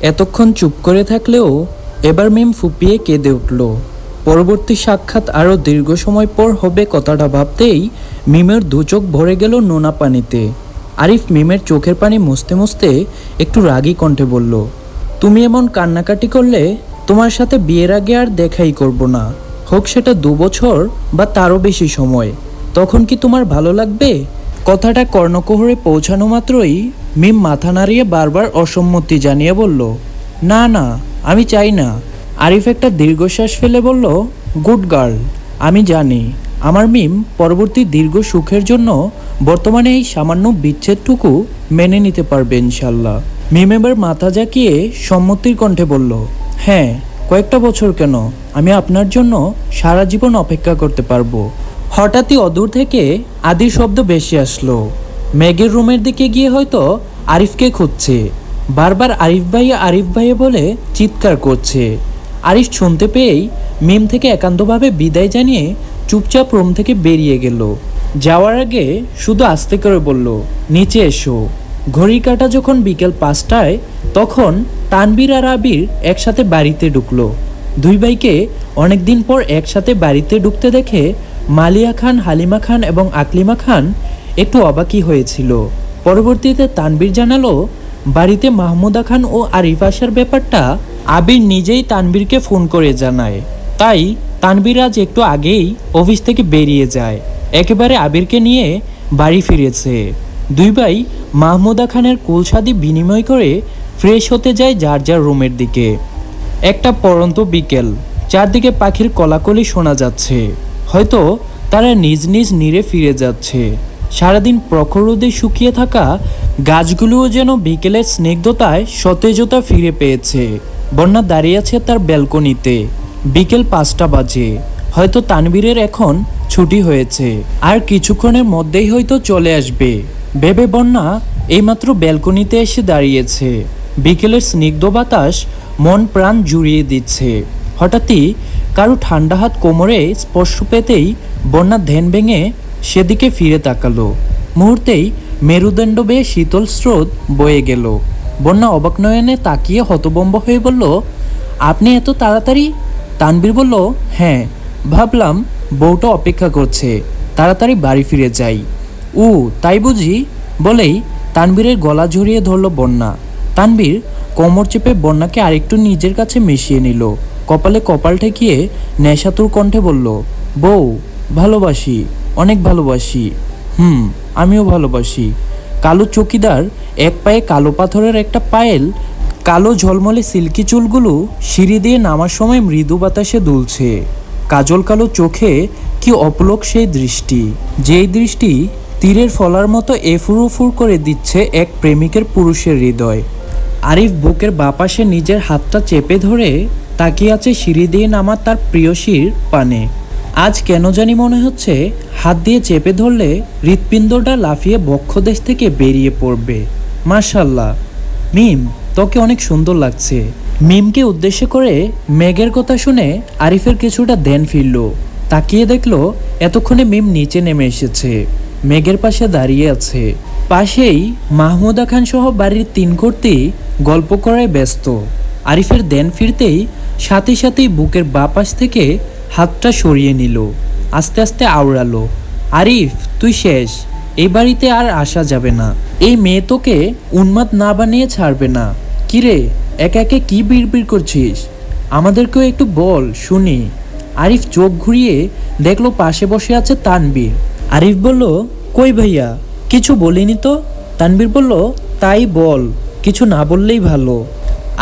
এতক্ষণ চুপ করে থাকলেও এবার মিম ফুপিয়ে কেঁদে উঠল। পরবর্তী সাক্ষাৎ আরও দীর্ঘ সময় পর হবে কথাটা ভাবতেই মিমের দু চোখ ভরে গেল নোনা পানিতে। আরিফ মিমের চোখের পানি মুছতে মুছতে একটু রাগী কণ্ঠে বলল, তুমি এমন কান্নাকাটি করলে তোমার সাথে বিয়ের আগে আর দেখাই করব না। হোক সেটা দু বছর বা তারও বেশি সময়। তখন কি তোমার ভালো লাগবে? কথাটা কর্ণকোহরে পৌঁছানো মাত্রই মিম মাথা নাড়িয়ে বারবার অসম্মতি জানিয়ে বলল, না না, আমি চাই না। আরিফ একটা দীর্ঘশ্বাস ফেলে বলল, গুড গার্ল, আমি জানি, আমার মিম পরবর্তী দীর্ঘ সুখের জন্য বর্তমানে এই সামান্য বিচ্ছেদটুকু মেনে নিতে পারবে ইনশাল্লাহ। মিম এবার মাথা জাকিয়ে সম্মতির কণ্ঠে বলল হ্যাঁ কয়েকটা বছর কেন? আমি আপনার জন্য সারা জীবন অপেক্ষা করতে পারব। হঠাৎই অদূর থেকে আদির শব্দ বেশি আসলো। মেঘের রুমের দিকে গিয়ে হয়তো আরিফকে খুঁজছে। বারবার আরিফ ভাইয়া আরিফ ভাইয়া বলে চিৎকার করছে। আরিফ শুনতে পেয়েই মিম থেকে একান্তভাবে বিদায় জানিয়ে চুপচাপ রুম থেকে বেরিয়ে গেল। যাওয়ার আগে শুধু আস্তে করে বলল, নিচে এসো। ঘড়ির কাটা যখন বিকেল পাঁচটায়, তখন তানবীর আর আবির একসাথে বাড়িতে ঢুকলো। দুই ভাইকে অনেকদিন পর একসাথে বাড়িতে ঢুকতে দেখে মালিয়া খান, হালিমা খান এবং আকলিমা খান একটু অবাকই হয়েছিল। পরবর্তীতে তানবীর জানালো, বাড়িতে মাহমুদা খান ও আরিফ আসার ব্যাপারটা আবির নিজেই তানবীরকে ফোন করে জানায়। তাই তানবীর আজ একটু আগেই অফিস থেকে বেরিয়ে যায়। একেবারে আবিরকে নিয়ে বাড়ি ফিরেছে। দুই ভাই মাহমুদা খানের কুলসাদি বিনিময় করে ফ্রেশ হতে যায় যার যার রুমের দিকে। একটা পরন্ত বিকেল। চারদিকে পাখির কলাকলি শোনা যাচ্ছে। হয়তো তারা নিজ নিজ নিরে ফিরে যাচ্ছে। সারাদিন প্রখর রোদে শুকিয়ে থাকা গাছগুলোও যেন বিকেলের স্নিগ্ধতায় সতেজতা ফিরে পেয়েছে। বন্যা দাঁড়িয়ে আছে তার ব্যালকনিতে। বিকেল পাঁচটা বাজে। হয়তো তানবীরের এখন ছুটি হয়েছে। আর কিছুক্ষণের মধ্যেই হয়তো চলে আসবে। ভেবে বন্যা এইমাত্র ব্যালকনিতে এসে দাঁড়িয়েছে। বিকেলের স্নিগ্ধ বাতাস মন প্রাণ জুড়িয়ে দিচ্ছে। হঠাৎই কারও ঠান্ডা হাত কোমরে স্পর্শ পেতেই বন্যা ধ্যান ভেঙে সেদিকে ফিরে তাকালো। মুহূর্তেই মেরুদণ্ড বেয়ে শীতল স্রোত বয়ে গেল। বন্যা অবাক নয়নে তাকিয়ে হতবম্ব হয়ে বলল, আপনি এত তাড়াতাড়ি? তানবীর বলল হ্যাঁ ভাবলাম বউটা অপেক্ষা করছে, তাড়াতাড়ি বাড়ি ফিরে যাই। উ, তাই বুঝি? বলেই তানবীরের গলা জড়িয়ে ধরল বন্যা। তানবীর কোমর চেপে বন্যাকে আরেকটু নিজের কাছে মিশিয়ে নিল। কপালে কপাল ঠেকিয়ে নেশাতুর কণ্ঠে বলল, বউ, ভালোবাসি। অনেক ভালোবাসি। হুম, আমিও ভালোবাসি। কালো চকিদার, এক পায়ে কালো পাথরের একটা পায়েল, কালো ঝলমলে সিল্কি চুলগুলো সিঁড়ি দিয়ে নামার সময় মৃদু বাতাসে দুলছে। কাজল কালো চোখে কি অপলক সেই দৃষ্টি। যেই দৃষ্টি তীরের ফলার মতো এফুরুফুর করে দিচ্ছে এক প্রেমিকের পুরুষের হৃদয়। আরিফ বুকের বাপাশে নিজের হাতটা চেপে ধরে তাকিয়ে আছে সিঁড়ি দিয়ে নামা তার প্রিয়সীর পানে। আজ কেন জানি মনে হচ্ছে হাত দিয়ে চেপে ধরলে হৃৎপিণ্ডটা লাফিয়ে বক্ষদেশ থেকে বেরিয়ে পড়বে। মার্শাল্লাহ মিম, তোকে অনেক সুন্দর লাগছে। মিমকে উদ্দেশ্য করে মেঘের কথা শুনে আরিফের কিছুটা ধ্যান ফিরল। তাকিয়ে দেখল এতক্ষণে মিম নিচে নেমে এসেছে। মেঘের পাশে দাঁড়িয়ে আছে। পাশেই মাহমুদা খান সহ বাড়ির তিন কর্তি গল্প করায় ব্যস্ত। আরিফের দেন ফিরতেই সাথে সাথেই বুকের বাপাশ থেকে হাতটা সরিয়ে নিল, আস্তে আস্তে আওড়ালো, আরিফ, তুই শেষ এই বাড়িতে আর আসা যাবে না। এই মেয়ে তোকে উন্মাদ না বানিয়ে ছাড়বে না। কিরে, একে একে কি বিড়বিড় করছিস? আমাদেরকেও একটু বল, শুনি। আরিফ চোখ ঘুরিয়ে দেখল পাশে বসে আছে তানবীর। আরিফ বলল, কই ভাইয়া, কিছু বলিনি তো? তানবীর বলল, তাই বল, কিছু না বললেই ভালো।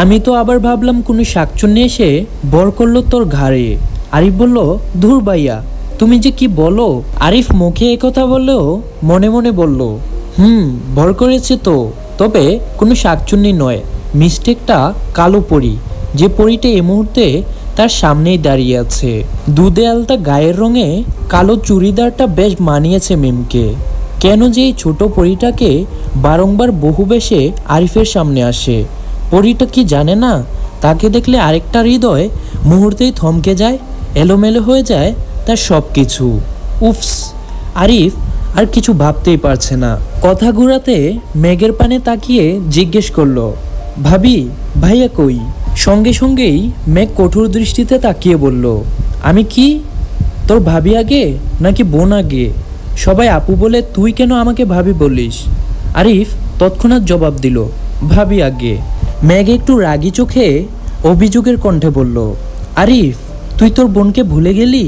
আমি তো আবার ভাবলাম কোনো শাকচুন্নি এসে বর করল তোর ঘাড়ে। আরিফ বলল, ধুর ভাইয়া, তুমি যে কি বলো? আরিফ মুখে কথা বললেও মনে মনে বলল, হুম, ভর করেছে তো। তবে কোনো শাকচুন্নি নয় মিস্টেকটা কালো পরি। যে পরিটা এই মুহূর্তে তার সামনেই দাঁড়িয়ে আছে। দুধে আলতা গায়ের রঙে কালো চুড়িদারটা বেশ মানিয়েছে মিমকে। কেন যে এই ছোট পরিটাকে বারংবার বহু বেশে আরিফের সামনে আসে। পরিটা কি জানে না? তাকে দেখলে আরেকটা হৃদয় মুহূর্তেই থমকে যায় এলোমেলো হয়ে যায় তার সব কিছু উফস, আরিফ আর কিছু ভাবতেই পারছে না। কথা ঘুরাতে মেঘের পানে তাকিয়ে জিজ্ঞেস করল, ভাবি, ভাইয়া কই? সঙ্গে সঙ্গেই মেঘ কঠোর দৃষ্টিতে তাকিয়ে বলল, আমি কি? তোর ভাবি আগে নাকি বোন আগে? সবাই আপু বলে তুই কেন আমাকে ভাবি বলিস? আরিফ তৎক্ষণাৎ জবাব দিল, ভাবি আগে। মেঘ একটু রাগি চোখে অভিযোগের কণ্ঠে বলল, আরিফ তুই তোর বোনকে ভুলে গেলি?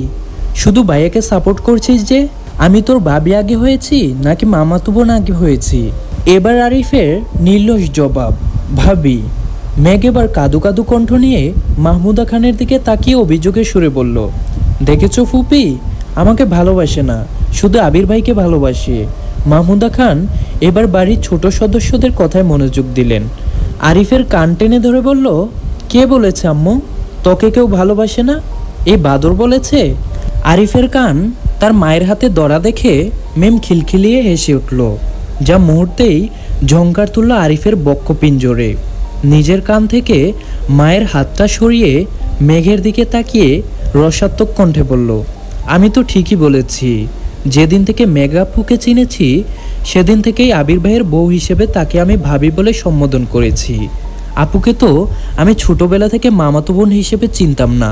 শুধু ভাইয়াকে সাপোর্ট করছিস যে আমি তোর বাবি আগে হয়েছি নাকি মামাতো বোন আগে হয়েছি? এবার আরিফের নির্লস জবাব, ভাবি। মেঘ এবার কাদু কাদু কণ্ঠ নিয়ে মাহমুদা খানের দিকে তাকিয়ে অভিযোগে সুরে বলল, দেখেছ ফুপি? আমাকে ভালোবাসে না, শুধু আবির ভাইকে ভালোবাসে। মাহমুদা খান এবার বাড়ির ছোট সদস্যদের কথায় মনোযোগ দিলেন। আরিফের কান টেনে ধরে বলল, কে বলেছে আম্মু? তোকে কেউ ভালোবাসে না? এই বাদর বলেছে, আরিফের কান তার মায়ের হাতে দড়া দেখে মেম খিলখিলিয়ে হেসে উঠল, যা মুহূর্তেই ঝঙ্কার তুলল আরিফের বক্ষ পিঞ্জরে নিজের কান থেকে মায়ের হাতটা সরিয়ে মেঘের দিকে তাকিয়ে রসাত্মক কণ্ঠে বলল, আমি তো ঠিকই বলেছি, যেদিন থেকে মেগাপুকে চিনেছি, সেদিন থেকেই আবির ভাইয়ের বউ হিসেবে তাকে আমি ভাবি বলে সম্বোধন করেছি। আপুকে তো আমি ছোটবেলা থেকে মামাতো বোন হিসেবে চিনতাম না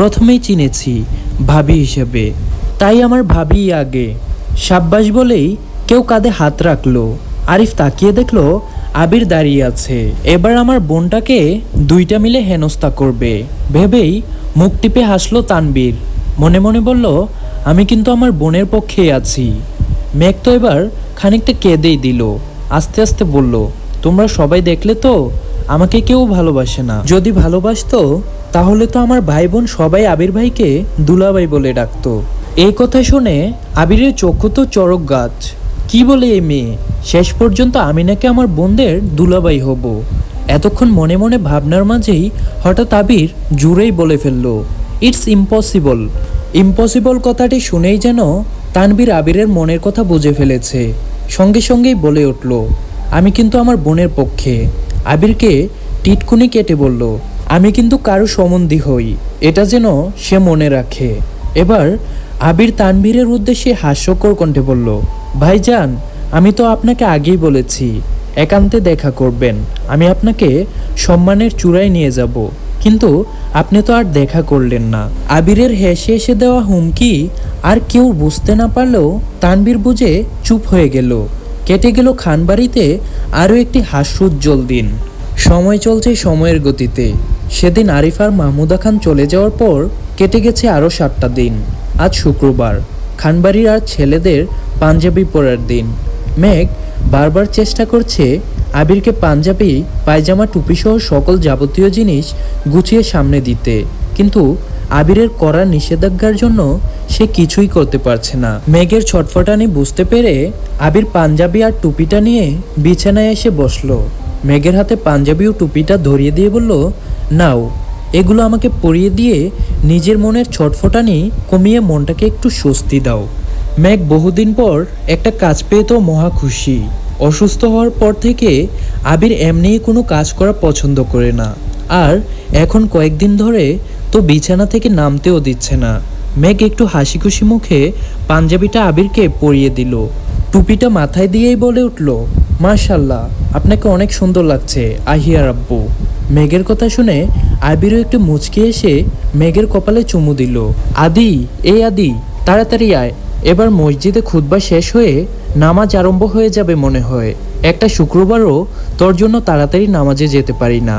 প্রথমেই চিনেছি ভাবি হিসেবে। তাই আমার ভাবি আগে। সাব্বাস বলেই কেউ কাঁধে হাত রাখল। আরিফ তাকিয়ে দেখল আবির দাঁড়িয়ে আছে। এবার আমার বোনটাকে দুইটা মিলে হেনস্থা করবে। ভেবেই মুখ টিপে হাসলো তানবীর। মনে মনে বলল, আমি কিন্তু আমার বোনের পক্ষেই আছি। মেঘ তো এবার খানিকটা কেঁদেই দিল। আস্তে আস্তে বলল, তোমরা সবাই দেখলে তো আমাকে কেউ ভালোবাসে না। যদি ভালোবাসতো, তাহলে তো আমার ভাই বোন সবাই আবির ভাইকে দুলাভাই বলে ডাকতো। এই কথা শুনে আবিরের চক্ষু তো চড়ক গাছ। কি বলে এই মেয়ে? শেষ পর্যন্ত আমি নাকি আমার বোনদের দুলাবাই হব। এতক্ষণ মনে মনে ভাবনার মাঝেই হঠাৎ আবির জুড়েই বলে ফেলল ইটস ইম্পসিবল ইম্পসিবল কথাটি শুনেই যেন তানবীর আবিরের মনের কথা বুঝে ফেলেছে। সঙ্গে সঙ্গেই বলে উঠল, আমি কিন্তু আমার বোনের পক্ষে। আবিরকে টিটকুনি কেটে বলল, আমি কিন্তু কারও সম্বন্ধী হই, এটা যেন সে মনে রাখে। এবার আবির তানভীরের উদ্দেশ্যে হাস্যকর কণ্ঠে বলল, ভাইজান, আমি তো আপনাকে আগেই বলেছি, একান্তে দেখা করবেন, আমি আপনাকে সম্মানের চূড়ায় নিয়ে যাব। কিন্তু আপনি তো আর দেখা করলেন না। আবিরের হেসে এসে দেওয়া হুমকি আর কেউ বুঝতে না পারলেও তানবীর বুঝে চুপ হয়ে গেল। কেটে গেল খানবাড়িতে আরও একটি হাস্যোজ্জ্বল দিন। সময় চলছে সময়ের গতিতে। সেদিন আরিফ আর মাহমুদা খান চলে যাওয়ার পর কেটে গেছে আরও সাতটা দিন। আজ শুক্রবার। খানবাড়ির আর ছেলেদের পাঞ্জাবি পরার দিন। মেঘ বারবার চেষ্টা করছে আবিরকে পাঞ্জাবি, পায়জামা, টুপিসহ সকল যাবতীয় জিনিস গুছিয়ে সামনে দিতে। কিন্তু আবিরের করা নিষেধাজ্ঞার জন্য সে কিছুই করতে পারছে না। মেঘের ছটফটানি বুঝতে পেরে আবির পাঞ্জাবি আর টুপিটা নিয়ে বিছানায় এসে বসল। মেঘের হাতে পাঞ্জাবি ও টুপিটা ধরিয়ে দিয়ে বলল, নাও, এগুলো আমাকে পরিয়ে দিয়ে নিজের মনের ছটফটানি কমিয়ে মনটাকে একটু স্বস্তি দাও। মেঘ বহুদিন পর একটা কাজ পেয়ে তো মহা খুশি। অসুস্থ হওয়ার পর থেকে আবির এমনিই কোনো কাজ করা পছন্দ করে না। আর এখন কয়েকদিন ধরে তো বিছানা থেকে নামতেও দিচ্ছে না। মেঘ একটু হাসি খুশি মুখে পাঞ্জাবিটা আবিরকে পরিয়ে দিল। টুপিটা মাথায় দিয়েই বলে উঠল মার্শাল্লাহ আপনাকে অনেক সুন্দর লাগছে, আহিয়ার আব্বু। মেঘের কথা শুনে আবিরও একটু মুচকে এসে মেঘের কপালে চুমু দিল, আদি, এ আদি, তাড়াতাড়ি আয়। এবার মসজিদে খুতবা শেষ হয়ে নামাজ আরম্ভ হয়ে যাবে মনে হয়। একটা শুক্রবারও তোর জন্য তাড়াতাড়ি নামাজে যেতে পারি না।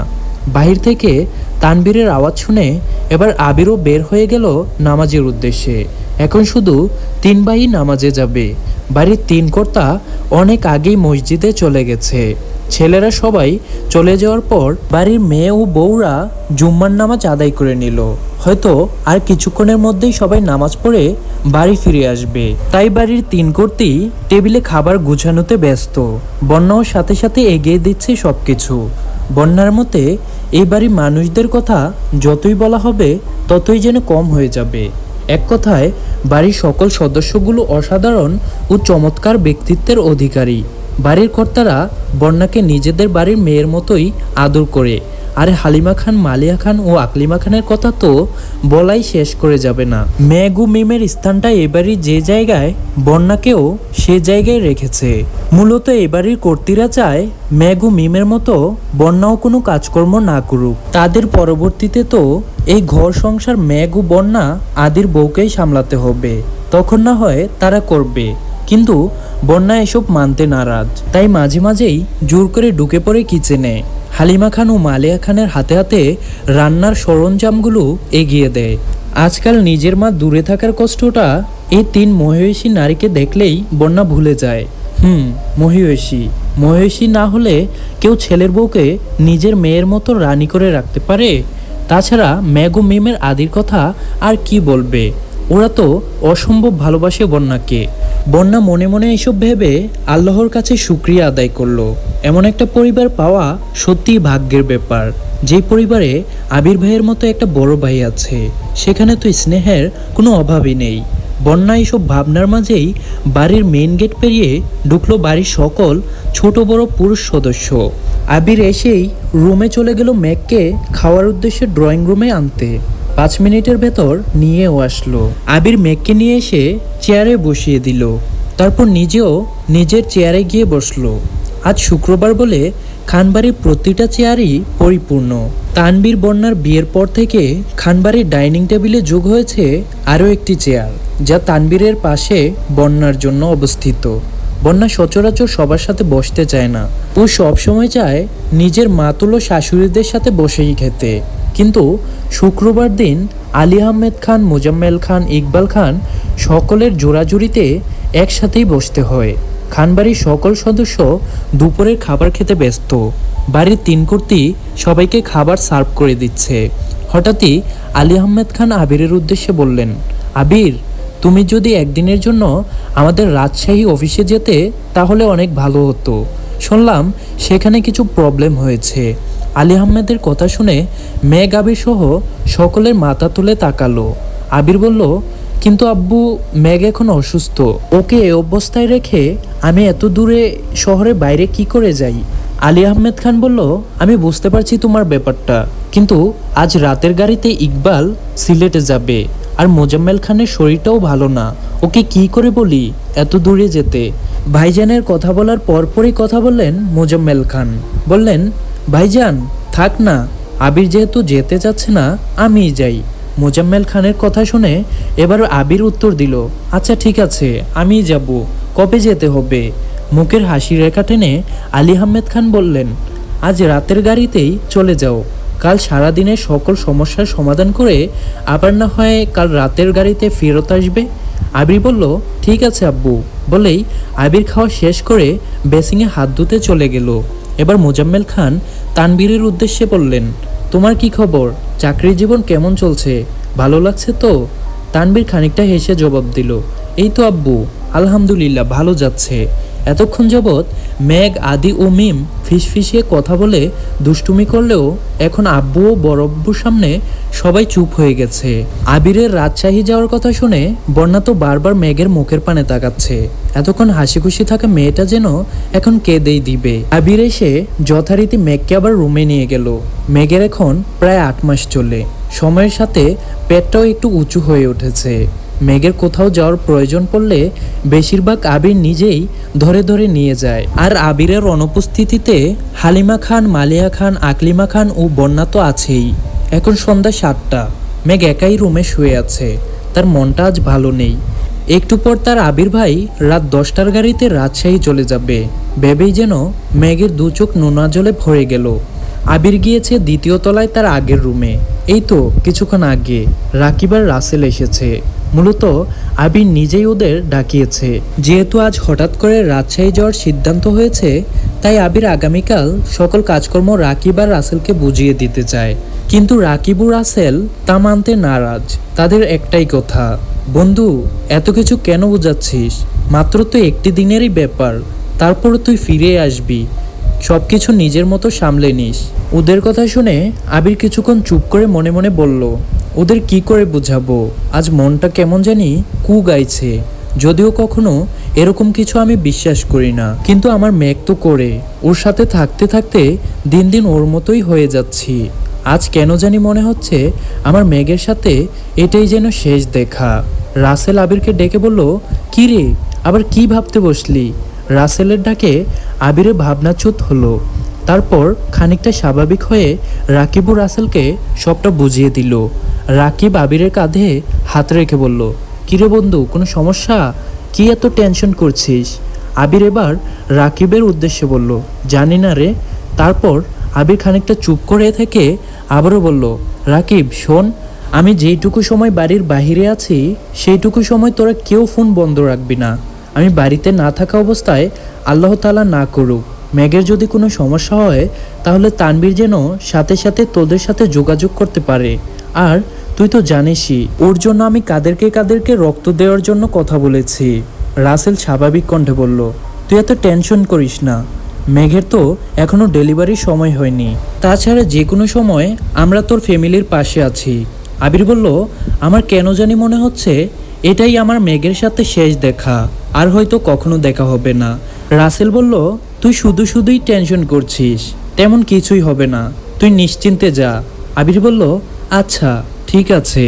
বাহির থেকে তানবীরের আওয়াজ শুনে এবার আবিরও বের হয়ে গেল নামাজের উদ্দেশ্যে। এখন শুধু তিন ভাই নামাজে যাবে। বাড়ির তিন কর্তা অনেক আগেই মসজিদে চলে গেছে। ছেলেরা সবাই চলে যাওয়ার পর বাড়ির মেয়ে ও বউরা জুম্মার নামাজ আদায় করে নিল। হয়তো আর কিছুক্ষণের মধ্যেই সবাই নামাজ পড়ে বাড়ি ফিরে আসবে। তাই বাড়ির তিন কর্তি টেবিলে খাবার গুছানোতে ব্যস্ত। বন্যাও সাথে সাথে এগিয়ে দিচ্ছে সবকিছু। বন্যার মতে এই বাড়ির মানুষদের কথা যতই বলা হবে, ততই যেন কম হয়ে যাবে। এক কথায়, বাড়ির সকল সদস্যগুলো অসাধারণ ও চমৎকার ব্যক্তিত্বের অধিকারী। বাড়ির কর্তারা বন্যাকে নিজেদের বাড়ির মেয়ের মতোই আদর করে। আরে হালিমা খান, মালিয়া খান ও আকলিমা খানের কথা তো বলাই শেষ করে যাবে না। ম্যাগু মিমের স্থানটা এবারই যে জায়গায়, বন্যাকেও সে জায়গায় রেখেছে। মূলত এবারের কর্তীরা চায় ম্যাগু মিমের মতো বন্যাও কোনো কাজকর্ম না করুক। তাদের পরবর্তীতে তো এই ঘর সংসার ম্যাগু বন্যা আদির বউকেই সামলাতে হবে। তখন না হয় তারা করবে। কিন্তু বন্যা এসব মানতে নারাজ। তাই মাঝে মাঝেই জোর করে ঢুকে পড়ে কিচেনে। হালিমা খান ও মালিয়া খানের হাতে হাতে রান্নার সরঞ্জামগুলো এগিয়ে দেয়। আজকাল নিজের মা দূরে থাকার কষ্টটা এই তিন মহিষী নারীকে দেখলেই বন্যা ভুলে যায়। হুম মহিষী মহিষী না হলে কেউ ছেলের বউকে নিজের মেয়ের মতো রানী করে রাখতে পারে? তাছাড়া ম্যাগো মিমের আদির কথা আর কি বলবে? ওরা তো অসম্ভব ভালোবাসে বন্যাকে। বন্যা মনে মনে এসব ভেবে আল্লাহর কাছে শুক্রিয়া আদায় করল। এমন একটা পরিবার পাওয়া সত্যিই ভাগ্যের ব্যাপার। যে পরিবারে আবির ভাইয়ের মতো একটা বড় ভাই আছে, সেখানে তো স্নেহের কোনো অভাবই নেই। বন্যা এসব ভাবনার মাঝেই বাড়ির মেইন গেট পেরিয়ে ঢুকলো বাড়ির সকল ছোট বড় পুরুষ সদস্য। আবির এসেই রুমে চলে গেল ম্যাককে খাওয়ার উদ্দেশ্যে ড্রয়িং রুমে আনতে। পাঁচ মিনিটের ভেতর নিয়েও আসলো। আবির মেঘকে নিয়ে এসে চেয়ারে বসিয়ে দিল। তারপর নিজেও নিজের চেয়ারে গিয়ে বসল। আজ শুক্রবার বলে খানবাড়ির প্রতিটা চেয়ারই পরিপূর্ণ। তানবীর বন্যার বিয়ের পর থেকে খানবাড়ির ডাইনিং টেবিলে যোগ হয়েছে আরও একটি চেয়ার, যা তানবীরের পাশে বন্যার জন্য অবস্থিত। বন্যা সচরাচর সবার সাথে বসতে চায় না। ও সবসময় চায় নিজের মাতুলো শাশুড়িদের সাথে বসেই খেতে। কিন্তু শুক্রবার দিন আলী আহমেদ খান, মোজাম্মেল খান, ইকবাল খান সকলের জোড়াজুড়িতে একসাথেই বসতে হয়। খানবাড়ির সকল সদস্য দুপুরের খাবার খেতে ব্যস্ত। বাড়ির তিন কর্তি সবাইকে খাবার সার্ভ করে দিচ্ছে। হঠাৎই আলী আহমেদ খান আবিরের উদ্দেশ্যে বললেন, আবির, তুমি যদি একদিনের জন্য আমাদের রাজশাহী অফিসে যেতে, তাহলে অনেক ভালো হতো। শুনলাম সেখানে কিছু প্রবলেম হয়েছে। আলী আহমেদের কথা শুনে মেঘ আবির সহ সকলের মাথা তুলে তাকালো। আবির বলল, কিন্তু আব্বু, মেঘ এখন অসুস্থ। ওকে এ অবস্থায় রেখে আমি এত দূরে শহরে বাইরে কি করে যাই? আলী আহমেদ খান বলল, আমি বুঝতে পারছি তোমার ব্যাপারটা, কিন্তু আজ রাতের গাড়িতে ইকবাল সিলেটে যাবে আর মোজাম্মেল খানের শরীরটাও ভালো না। ওকে কি করে বলি এত দূরে যেতে? ভাইজানের কথা বলার পরপরই কথা বললেন মোজাম্মেল খান। বললেন ভাইজান, থাক না, আবির যেহেতু যেতে চাচ্ছে না, আমিই যাই। মোজাম্মেল খানের কথা শুনে এবার আবির উত্তর দিল আচ্ছা ঠিক আছে, আমিই যাব, কবে যেতে হবে? মুখের হাসি রেখা টেনে আলী আহমেদ খান বললেন, আজ রাতের গাড়িতেই চলে যাও। কাল সারাদিনের সকল সমস্যার সমাধান করে আবার না হয় কাল রাতের গাড়িতে ফেরত আসবে? আবির বলল, ঠিক আছে আব্বু। বলেই আবির খাওয়া শেষ করে বেসিংয়ে হাত ধুতে চলে গেল। এবার মোজাম্মেল খান তানবীরের উদ্দেশ্যে বললেন, তোমার কি খবর? চাকরির জীবন কেমন চলছে? ভালো লাগছে তো? তানবীর খানিকটা হেসে জবাব দিল, এই তো আব্বু, আলহামদুলিল্লাহ, ভালো যাচ্ছে। এতক্ষণ যাবৎ মেঘ, আদি ও মিম ফিসফিসিয়ে কথা বলে দুষ্টুমি করলেও এখন আব্বু ও বরব্বুর সামনে সবাই চুপ হয়ে গেছে। আবিরের রাজশাহী যাওয়ার কথা শুনে বন্যা তো বারবার মেঘের মুখের পানে তাকাচ্ছে। এতক্ষণ হাসি খুশি থাকা মেয়েটা যেন এখন কেঁদেই দিবে। আবির এসে যথারীতি মেঘকে আবার রুমে নিয়ে গেল। মেঘের এখন প্রায় আট মাস চলে। সময়ের সাথে পেটটাও একটু উঁচু হয়ে উঠেছে। মেঘের কোথাও যাওয়ার প্রয়োজন পড়লে বেশিরভাগ আবির নিজেই ধরে ধরে নিয়ে যায়। আর আবিরের অনুপস্থিতিতে হালিমা খান, মালিয়া খান, আকলিমা খান ও বন্যা তো আছেই। এখন সন্ধ্যা সাতটা। মেঘ একাই রুমে শুয়ে আছে। তার মনটা আজ ভালো নেই। একটু পর তার আবির ভাই রাত দশটার গাড়িতে রাজশাহী চলে যাবে। ভেবেই যেন মেঘের দু চোখ নোনা জলে ভরে গেল। আবির গিয়েছে দ্বিতীয় তলায় তার আগের রুমে। এই তো কিছুক্ষণ আগে। রাকিবার রাসেল এসেছে। মূলত আবির নিজেই ওদের ডাকিয়েছে। যেহেতু আজ হঠাৎ করে রাজশাহী যাওয়ার সিদ্ধান্ত হয়েছে, তাই আবির আগামীকাল সকল কাজকর্ম রাকিব আর রাসেলকে বুঝিয়ে দিতে চায়। কিন্তু রাকিব রাসেল তা মানতে নারাজ। তাদের একটাই কথা, বন্ধু, এত কিছু কেন বোঝাচ্ছিস? মাত্র তো একটি দিনেরই ব্যাপার। তারপর তুই ফিরে আসবি। সব কিছু নিজের মতো সামলে নিস। ওদের কথা শুনে আবির কিছুক্ষণ চুপ করে মনে মনে বলল, ওদের কি করে বুঝাবো? আজ মনটা কেমন জানি কু গাইছে। যদিও কখনো এরকম কিছু আমি বিশ্বাস করি না। কিন্তু আমার মেঘ তো করে। ওর সাথে থাকতে থাকতে দিন দিন ওর মতোই হয়ে যাচ্ছি। আজ কেন জানি মনে হচ্ছে আমার মেঘের সাথে এটাই যেন শেষ দেখা। রাসেল আবিরকে ডেকে বলল, কি রে? আবার কি ভাবতে বসলি? রাসেলের ডাকে আবিরে ভাবনাচ্যুত হলো। তারপর খানিকটা স্বাভাবিক হয়ে রাকিবু রাসেলকে সবটা বুঝিয়ে দিল। রাকিব আবিরের কাঁধে হাত রেখে বলল, কিরে বন্ধু, কোনো সমস্যা? কি এত টেনশন করছিস? আবির এবার রাকিবের উদ্দেশ্যে বলল, জানি না রে। তারপর আবির খানিকটা চুপ করে থেকে আবারও বলল, রাকিব, শোন, আমি যেইটুকু সময় বাড়ির বাইরে আছি, সেইটুকু সময় তোরা কেউ ফোন বন্ধ রাখবি না। আমি বাড়িতে না থাকা অবস্থায় আল্লাহ তালা না করুক ম্যাগের যদি কোনো সমস্যা হয়, তাহলে তানবীর যেন সাথে সাথে তোদের সাথে যোগাযোগ করতে পারে। আর তুই তো জানিসই, ওর জন্য আমি কাদেরকে কাদেরকে রক্ত দেওয়ার জন্য কথা বলেছি। রাসেল স্বাভাবিক কণ্ঠে বলল, তুই এত টেনশন করিস না। মেঘের তো এখনও ডেলিভারির সময় হয়নি। তাছাড়া যে কোনো সময় আমরা তোর ফ্যামিলির পাশে আছি। আবির বলল, আমার কেন জানি মনে হচ্ছে এটাই আমার মেঘের সাথে শেষ দেখা, আর হয়তো কখনো দেখা হবে না। রাসেল বলল, তুই শুধু শুধুই টেনশন করছিস, তেমন কিছুই হবে না, তুই নিশ্চিন্তে যা। আবির বলল আচ্ছা ঠিক আছে।